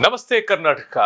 ನಮಸ್ತೆ ಕರ್ನಾಟಕ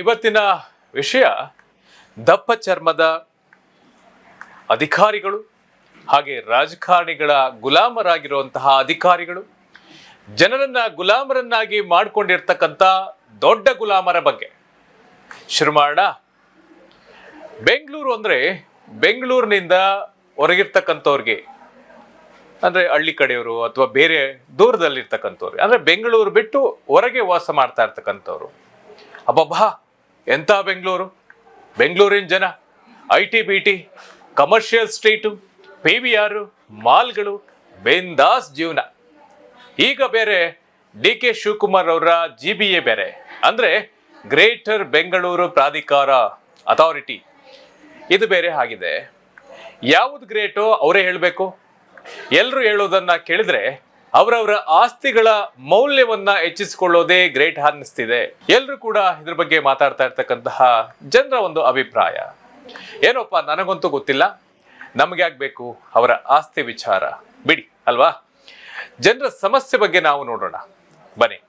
ಇವತ್ತಿನ ವಿಷಯ ದಪ್ಪ ಚರ್ಮದ ಅಧಿಕಾರಿಗಳು ಹಾಗೆ ರಾಜಕಾರಣಿಗಳ ಗುಲಾಮರಾಗಿರುವಂತಹ ಅಧಿಕಾರಿಗಳು, ಜನರನ್ನ ಗುಲಾಮರನ್ನಾಗಿ ಮಾಡಿಕೊಂಡಿರ್ತಕ್ಕಂಥ ದೊಡ್ಡ ಗುಲಾಮರ ಬಗ್ಗೆ. ಶುರು ಮಾಡೋಣ ಬೆಂಗಳೂರು ಅಂದರೆ ಬೆಂಗಳೂರಿನಿಂದ ಹೊರಗಿರ್ತಕ್ಕಂಥವ್ರಿಗೆ, ಅಂದರೆ ಹಳ್ಳಿ ಕಡೆಯವರು ಅಥವಾ ಬೇರೆ ದೂರದಲ್ಲಿರ್ತಕ್ಕಂಥವ್ರಿಗೆ, ಅಂದರೆ ಬೆಂಗಳೂರು ಬಿಟ್ಟು ಹೊರಗೆ ವಾಸ ಮಾಡ್ತಾ ಇರ್ತಕ್ಕಂಥವ್ರು. ಅಬ್ಬಬ್ಬಾ! ಎಂಥ ಬೆಂಗಳೂರು? ಬೆಂಗಳೂರಿನ ಜನ I T B T commercial street P V R ಮಾಲ್ಗಳು ಬೇಂದಾಸ್ ಜೀವನ. ಈಗ ಬೇರೆ ಡಿ ಕೆ ಶಿವಕುಮಾರ್ ಅವರ ಜಿ ಬಿ ಎ ಬೇರೆ. ಅಂದರೆ ಗ್ರೇಟರ್ ಬೆಂಗಳೂರು ಪ್ರಾಧಿಕಾರ ಅಥಾರಿಟಿ ಇದು ಬೇರೆ ಆಗಿದೆ. ಯಾವುದು ಗ್ರೇಟೋ ಅವರೇ ಹೇಳಬೇಕು? ಎಲ್ಲರೂ ಹೇಳೋದನ್ನು ಕೇಳಿದ್ರೆ ಅವರವರ ಆಸ್ತಿಗಳ ಮೌಲ್ಯವನ್ನ ಹೆಚ್ಚಿಸಿಕೊಳ್ಳೋದೇ ಗ್ರೇಟ್ ಅನ್ನಿಸ್ತಿದೆ. ಎಲ್ಲರೂ ಕೂಡ ಇದ್ರ ಬಗ್ಗೆ ಮಾತಾಡ್ತಾ ಇರ್ತಕ್ಕಂತಹ ಜನರ ಒಂದು ಅಭಿಪ್ರಾಯ. ಏನೋಪ್ಪ, ನನಗಂತೂ ಗೊತ್ತಿಲ್ಲ. ನಮ್ಗೆ ಆಗ್ಬೇಕು ಅವರ ಆಸ್ತಿ ವಿಚಾರ. ಬಿಡಿ, ಅಲ್ವಾ? ಜನರ ಸಮಸ್ಯೆ ಬಗ್ಗೆ ನಾವು ನೋಡೋಣ. ಬನ್ನಿ.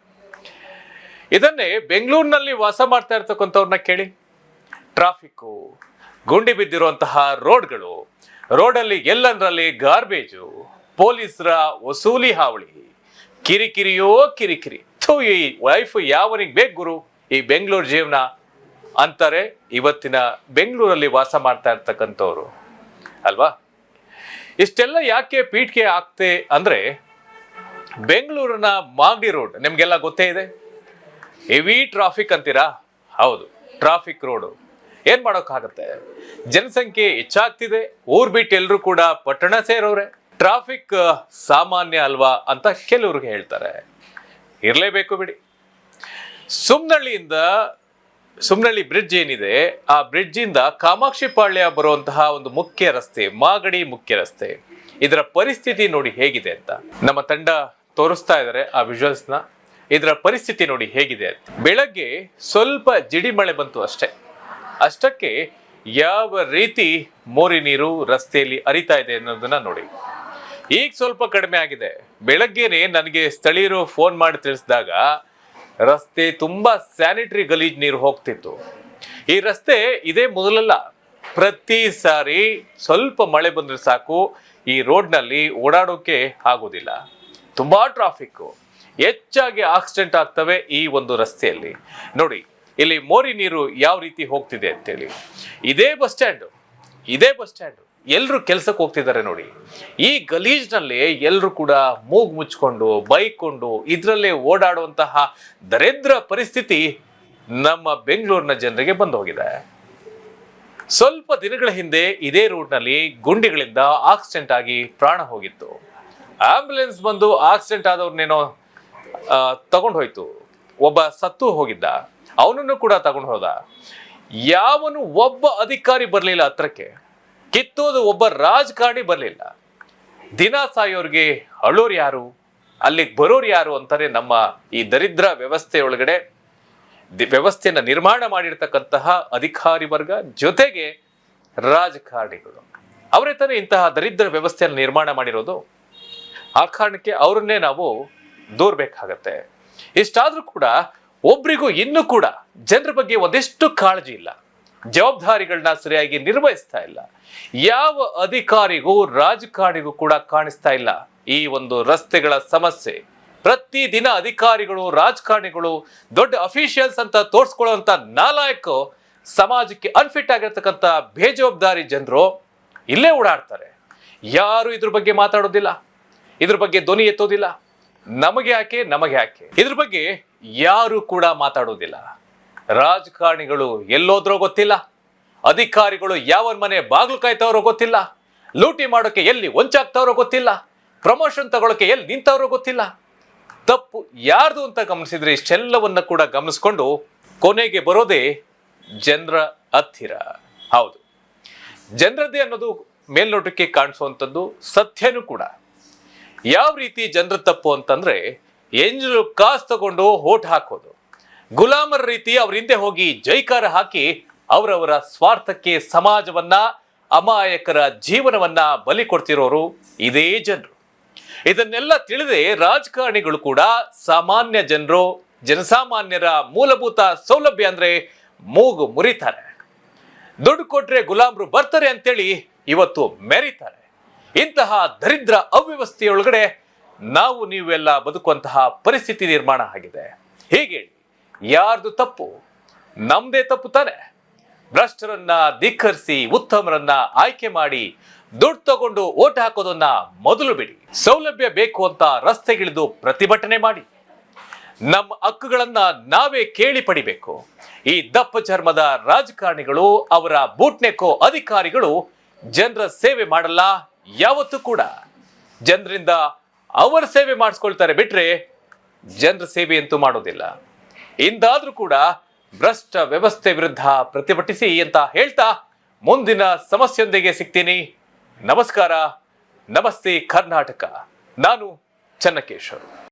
ಇದನ್ನೇ ಬೆಂಗಳೂರಿನಲ್ಲಿ ವಾಸ ಮಾಡ್ತಾ ಇರ್ತಕ್ಕಂಥವ್ರನ್ನ ಕೇಳಿ. ಟ್ರಾಫಿಕ್ಕು, ಗುಂಡಿ ಬಿದ್ದಿರುವಂತಹ ರೋಡ್ಗಳು, ರೋಡಲ್ಲಿ ಎಲ್ಲಂದ್ರಲ್ಲಿ ಗಾರ್ಬೇಜು ಪೊಲೀಸರ ವಸೂಲಿ ಹಾವಳಿ. ಕಿರಿಕಿರಿಯೋ ಕಿರಿಕಿರಿ. ಥೂ, ಈ ವೈಫ್ ಯಾವನಿಗೆ ಬೇಕು ಗುರು? ಈ ಬೆಂಗಳೂರು ಜೀವನ ಅಂತಾರೆ ಇವತ್ತಿನ ಬೆಂಗಳೂರಲ್ಲಿ ವಾಸ ಮಾಡ್ತಾ ಇರ್ತಕ್ಕಂಥವ್ರು. ಅಲ್ವಾ? ಇಷ್ಟೆಲ್ಲ ಯಾಕೆ ಪೀಠಿಕೆ ಆಗ್ತೆ ಅಂದರೆ ಬೆಂಗಳೂರಿನ ಮಾಗಡಿ ರೋಡ್, ನಿಮಗೆಲ್ಲ ಗೊತ್ತೇ ಇದೆ? ಹೆವಿ ಟ್ರಾಫಿಕ್ ಅಂತೀರಾ? ಹೌದು, ಟ್ರಾಫಿಕ್ ರೋಡು. ಏನು ಮಾಡೋಕ್ಕಾಗತ್ತೆ? ಜನಸಂಖ್ಯೆ ಹೆಚ್ಚಾಗ್ತಿದೆ, ಊರು ಬಿಟ್ಟು ಎಲ್ಲರೂ ಕೂಡ ಪಟ್ಟಣ ಸೇರೋರೆ. ಟ್ರಾಫಿಕ್ ಸಾಮಾನ್ಯ ಅಲ್ವಾ ಅಂತ ಕೆಲವ್ರಿಗೆ ಹೇಳ್ತಾರೆ. ಇರಲೇಬೇಕು ಬಿಡಿ. ಸುಮ್ನಳ್ಳಿಯಿಂದ, ಸುಮ್ನಳ್ಳಿ ಬ್ರಿಡ್ಜ್ ಏನಿದೆ, ಆ ಬ್ರಿಡ್ಜ್ ಇಂದ ಕಾಮಾಕ್ಷಿ ಪಾಳ್ಯ ಬರುವಂತಹ ಒಂದು ಮುಖ್ಯ ರಸ್ತೆ, ಮಾಗಡಿ ಮುಖ್ಯ ರಸ್ತೆ, ಇದರ ಪರಿಸ್ಥಿತಿ ನೋಡಿ ಹೇಗಿದೆ ಅಂತ. ನಮ್ಮ ತಂಡ ತೋರಿಸ್ತಾ ಇದ್ದಾರೆ ಆ ವಿಜುವಲ್ಸ್ನ. ಇದರ ಪರಿಸ್ಥಿತಿ ನೋಡಿ ಹೇಗಿದೆ ಅಂತ. ಬೆಳಗ್ಗೆ ಸ್ವಲ್ಪ ಜಿಡಿ ಮಳೆ ಬಂತು ಅಷ್ಟೇ. ಅಷ್ಟಕ್ಕೆ ಯಾವ ರೀತಿ ಮೋರಿ ನೀರು ರಸ್ತೆಯಲ್ಲಿ ಅರಿತಾ ಇದೆ ಅನ್ನೋದನ್ನ ನೋಡಿ. ಈಗ ಸ್ವಲ್ಪ ಕಡಿಮೆ ಆಗಿದೆ. ಬೆಳಗ್ಗೆನೆ ನನಗೆ ಸ್ಥಳೀಯರು ಫೋನ್ ಮಾಡಿ ತಿಳಿಸಿದಾಗ ರಸ್ತೆ ತುಂಬಾ ಸ್ಯಾನಿಟರಿ ಗಲೀಜ್ ನೀರು ಹೋಗ್ತಿತ್ತು. ಈ ರಸ್ತೆ ಇದೇ ಮೊದಲಲ್ಲ, ಪ್ರತಿ ಸಾರಿ ಸ್ವಲ್ಪ ಮಳೆ ಬಂದ್ರೆ ಸಾಕು, ಈ ರೋಡ್ನಲ್ಲಿ ಓಡಾಡೋಕೆ ಆಗೋದಿಲ್ಲ. ತುಂಬಾ ಟ್ರಾಫಿಕ್ ಹೆಚ್ಚಾಗಿ ಆಕ್ಸಿಡೆಂಟ್ ಆಗ್ತವೆ ಈ ಒಂದು ರಸ್ತೆಯಲ್ಲಿ. ನೋಡಿ, ಇಲ್ಲಿ ಮೋರಿ ನೀರು ಯಾವ ರೀತಿ ಹೋಗ್ತಿದೆ ಅಂತೇಳಿ. ಇದೇ ಬಸ್ ಸ್ಟ್ಯಾಂಡು ಇದೇ ಬಸ್ ಸ್ಟ್ಯಾಂಡ್ ಎಲ್ಲರೂ ಕೆಲ್ಸಕ್ಕೆ ಹೋಗ್ತಿದ್ದಾರೆ ನೋಡಿ. ಈ ಗಲೀಜ್ನಲ್ಲಿ ಎಲ್ಲರೂ ಕೂಡ ಮೂಗು ಮುಚ್ಕೊಂಡು, ಬೈಕೊಂಡು, ಇದರಲ್ಲೇ ಓಡಾಡುವಂತಹ ದರಿದ್ರ ಪರಿಸ್ಥಿತಿ ನಮ್ಮ ಬೆಂಗಳೂರಿನ ಜನರಿಗೆ ಬಂದು ಹೋಗಿದೆ ಸ್ವಲ್ಪ ದಿನಗಳ ಹಿಂದೆ ಇದೇ ರೂಟ್ನಲ್ಲಿ ಗುಂಡಿಗಳಿಂದ ಆಕ್ಸಿಡೆಂಟ್ ಆಗಿ ಪ್ರಾಣ ಹೋಗಿತ್ತು. ಆಂಬ್ಯುಲೆನ್ಸ್ ಬಂದು ಆಕ್ಸಿಡೆಂಟ್ ಆದವ್ರನ್ನೇನೋ ತಗೊಂಡು ಹೋಯ್ತು. ಒಬ್ಬ ಸತ್ತು ಹೋಗಿದ್ದ. ಅವನನ್ನು ಕೂಡ ತಗೊಂಡು ಹೋದ. ಯಾವನು ಒಬ್ಬ ಅಧಿಕಾರಿ ಬರಲಿಲ್ಲ ಹತ್ರಕ್ಕೆ. ಕಿತ್ತೋದು ಒಬ್ಬ ರಾಜಕಾರಣಿ ಬರಲಿಲ್ಲ. ದಿನ ಸಾಯೋರಿಗೆ ಅಳೋರು ಯಾರು, ಅಲ್ಲಿಗೆ ಬರೋರು ಯಾರು ಅಂತಾರೆ ನಮ್ಮ ಈ ದರಿದ್ರ ವ್ಯವಸ್ಥೆಯೊಳಗಡೆ ವ್ಯವಸ್ಥೆಯನ್ನ ನಿರ್ಮಾಣ ಮಾಡಿರ್ತಕ್ಕಂತಹ ಅಧಿಕಾರಿ ವರ್ಗ ಜೊತೆಗೆ ರಾಜಕಾರಣಿಗಳು. ಅವರೇ ತಾನೇ ಇಂತಹ ದರಿದ್ರ ವ್ಯವಸ್ಥೆಯನ್ನು ನಿರ್ಮಾಣ ಮಾಡಿರೋದು. ಆ ಕಾರಣಕ್ಕೆ ಅವ್ರನ್ನೇ ನಾವು ದೂರಬೇಕಾಗತ್ತೆ. ಇಷ್ಟಾದರೂ ಕೂಡ ಒಬ್ರಿಗೂ ಇನ್ನೂ ಕೂಡ ಜನರ ಬಗ್ಗೆ ಒಂದಿಷ್ಟು ಕಾಳಜಿ ಇಲ್ಲ. ಜವಾಬ್ದಾರಿಗಳನ್ನ ಸರಿಯಾಗಿ ನಿರ್ವಹಿಸ್ತಾ ಇಲ್ಲ. ಯಾವ ಅಧಿಕಾರಿಗೂ, ರಾಜಕಾರಣಿಗೂ ಕೂಡ ಕಾಣಿಸ್ತಾ ಇಲ್ಲ ಈ ಒಂದು ರಸ್ತೆಗಳ ಸಮಸ್ಯೆ. ಪ್ರತಿ ದಿನ ಅಧಿಕಾರಿಗಳು, ರಾಜಕಾರಣಿಗಳು, ದೊಡ್ಡ ಅಫಿಷಿಯಲ್ಸ್ ಅಂತ ತೋರಿಸ್ಕೊಳ್ಳುವಂತ ನಾಲಾಯಕ ಸಮಾಜಕ್ಕೆ ಅನ್ಫಿಟ್ ಆಗಿರ್ತಕ್ಕಂಥ ಬೇಜವಾಬ್ದಾರಿ ಜನರು ಇಲ್ಲೇ ಓಡಾಡ್ತಾರೆ. ಯಾರು ಇದ್ರ ಬಗ್ಗೆ ಮಾತಾಡೋದಿಲ್ಲ. ಇದ್ರ ಬಗ್ಗೆ ಧ್ವನಿ ಎತ್ತೋದಿಲ್ಲ. ನಮಗೆ ಯಾಕೆ ನಮಗೆ ಯಾಕೆ? ಇದ್ರ ಬಗ್ಗೆ ಯಾರು ಕೂಡ ಮಾತಾಡೋದಿಲ್ಲ. ರಾಜಕಾರಣಿಗಳು ಎಲ್ಲೋದ್ರೋ ಗೊತ್ತಿಲ್ಲ, ಅಧಿಕಾರಿಗಳು ಯಾವ ಮನೆ ಬಾಗ್ಲು ಕಾಯ್ತವ್ರೋ ಗೊತ್ತಿಲ್ಲ, ಲೂಟಿ ಮಾಡೋಕೆ ಎಲ್ಲಿ ಒಂಚಾಗ್ತವ್ರೋ ಗೊತ್ತಿಲ್ಲ, ಪ್ರಮೋಷನ್ ತಗೊಳಕ್ಕೆ ಎಲ್ಲಿ ನಿಂತವ್ರೋ ಗೊತ್ತಿಲ್ಲ. ತಪ್ಪು ಯಾರ್ದು ಅಂತ ಗಮನಿಸಿದ್ರೆ ಇಷ್ಟೆಲ್ಲವನ್ನ ಕೂಡ ಗಮನಿಸ್ಕೊಂಡು ಕೊನೆಗೆ ಬರೋದೇ ಜನರ ಹತ್ತಿರ. ಹೌದು. ಜನರದ್ದೇ ಅನ್ನೋದು ಮೇಲ್ನೋಟಕ್ಕೆ ಕಾಣಿಸುವಂಥದ್ದು ಸತ್ಯನೂ ಕೂಡ. ಯಾವ ರೀತಿ ಜನರ ತಪ್ಪು ಅಂತಂದ್ರೆ ಎಂಜಲು ಕಾಸು ತಗೊಂಡು ಓಟ್ ಹಾಕೋದು. ಗುಲಾಮರ ರೀತಿ ಅವ್ರ ಹಿಂದೆ ಹೋಗಿ ಜೈಕಾರ ಹಾಕಿ ಅವರವರ ಸ್ವಾರ್ಥಕ್ಕೆ ಸಮಾಜವನ್ನ, ಅಮಾಯಕರ ಜೀವನವನ್ನ ಬಲಿ ಕೊಡ್ತಿರೋರು ಇದೇ ಜನರು. ಇದನ್ನೆಲ್ಲ ತಿಳಿದೇ ರಾಜಕಾರಣಿಗಳು ಕೂಡ ಸಾಮಾನ್ಯ ಜನರು, ಜನಸಾಮಾನ್ಯರ ಮೂಲಭೂತ ಸೌಲಭ್ಯ ಅಂದ್ರೆ ಮೂಗು ಮುರಿತಾರೆ. ದುಡ್ಡು ಕೊಟ್ರೆ ಗುಲಾಮ್ರು ಬರ್ತಾರೆ ಅಂತೇಳಿ ಇವತ್ತು ಮೆರೀತಾರೆ. ಇಂತಹ ದರಿದ್ರ ಅವ್ಯವಸ್ಥೆಯೊಳಗಡೆ ನಾವು ನೀವೆಲ್ಲ ಬದುಕುವಂತಹ ಪರಿಸ್ಥಿತಿ ನಿರ್ಮಾಣ ಆಗಿದೆ. ಹೀಗೆ ಯಾರ್ದು ತಪ್ಪು ನಮ್ದೇ ತಪ್ಪು ತಾನೆ. ಭ್ರಷ್ಟರನ್ನ ಧಿಕ್ಕರಿಸಿ, ಉತ್ತಮರನ್ನ ಆಯ್ಕೆ ಮಾಡಿ, ದುಡ್ಡು ತಗೊಂಡು ಓಟ್ ಹಾಕೋದನ್ನ ಮೊದಲು ಬಿಡಿ. ಸೌಲಭ್ಯ ಬೇಕು ಅಂತ ರಸ್ತೆಗಿಳಿದು ಪ್ರತಿಭಟನೆ ಮಾಡಿ. ನಮ್ಮ ಹಕ್ಕುಗಳನ್ನ ನಾವೇ ಕೇಳಿ ಪಡಿಬೇಕು. ಈ ದಪ್ಪ ಚರ್ಮದ ರಾಜಕಾರಣಿಗಳು, ಅವರ ಬೂಟ್ನೆಕ್ಕೋ ಅಧಿಕಾರಿಗಳು ಜನರ ಸೇವೆ ಮಾಡಲ್ಲ, ಯಾವತ್ತೂ ಕೂಡ. ಜನರಿಂದ ಅವರ ಸೇವೆ ಮಾಡಿಸ್ಕೊಳ್ತಾರೆ ಬಿಟ್ರೆ ಜನರ ಸೇವೆ ಅಂತೂ ಮಾಡೋದಿಲ್ಲ. ಇಂದಾದ್ರೂ ಕೂಡ ಭ್ರಷ್ಟ ವ್ಯವಸ್ಥೆ ವಿರುದ್ಧ ಪ್ರತಿಭಟಿಸಿ ಅಂತ ಹೇಳ್ತಾ ಮುಂದಿನ ಸಮಸ್ಯೆಯೊಂದಿಗೆ ಸಿಗ್ತೀನಿ. ನಮಸ್ಕಾರ. ನಮಸ್ತೆ ಕರ್ನಾಟಕ. ನಾನು ಚನ್ನಕೇಶ್ವರ್.